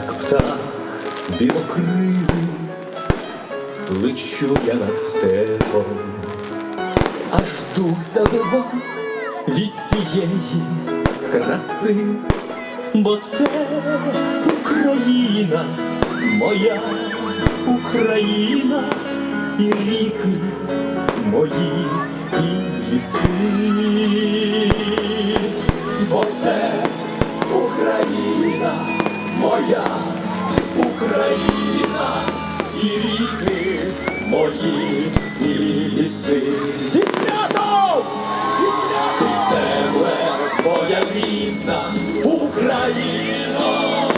птах білокрилий, лечу я над степом, аж дух забива від цієї краси, бо це Україна, моя Україна і ріки мої і ліси, бо це моя Україна і ріки мої і ліси. Зі святом! Ти земле моя рідна Україно,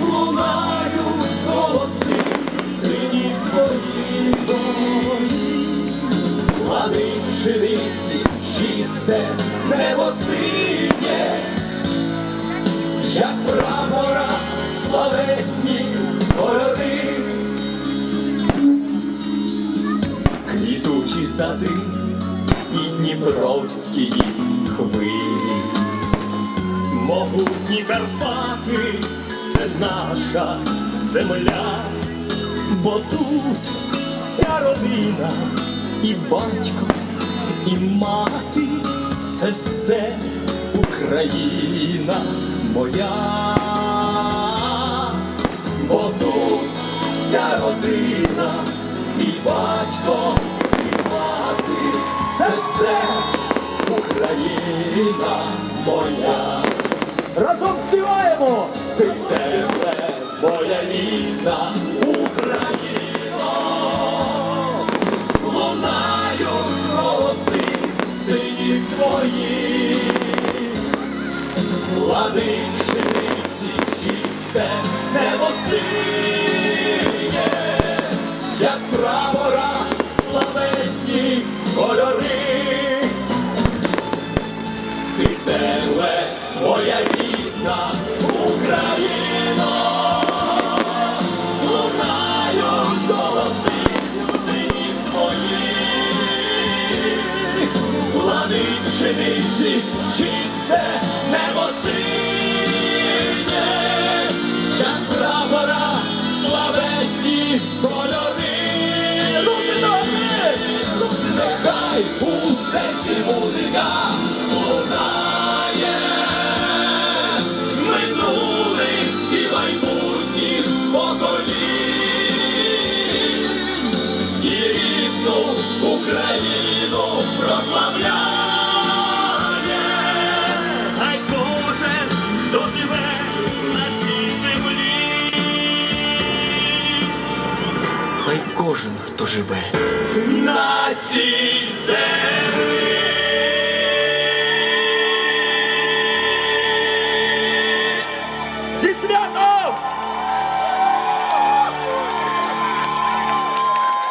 лунають голоси синів твоїх Ладить пшениці чисте небо синє, як прапора славетні кольори, квітучі сади і дніпровські хвилі, могутні Карпати, це наша земля, бо тут вся родина, і батько, і мати, це все Україна моя, бо тут вся родина, і батько, і мати, це все Україна моя. Разом співаємо! Ти земле, моя рідна Україно, лунають голоси синів твої, лади пшениці чисте небо як прапора славетні кольори. Ти моя рідна Україно, лунають голоси синів пшениці славетні кольори. Люди добрі, нехай у серці музика Хай кожен, хто живе на цій землі. Зі святом!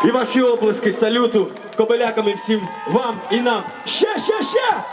І ваші оплески салюту кобелякам і всім вам і нам. Ще, ще, ще!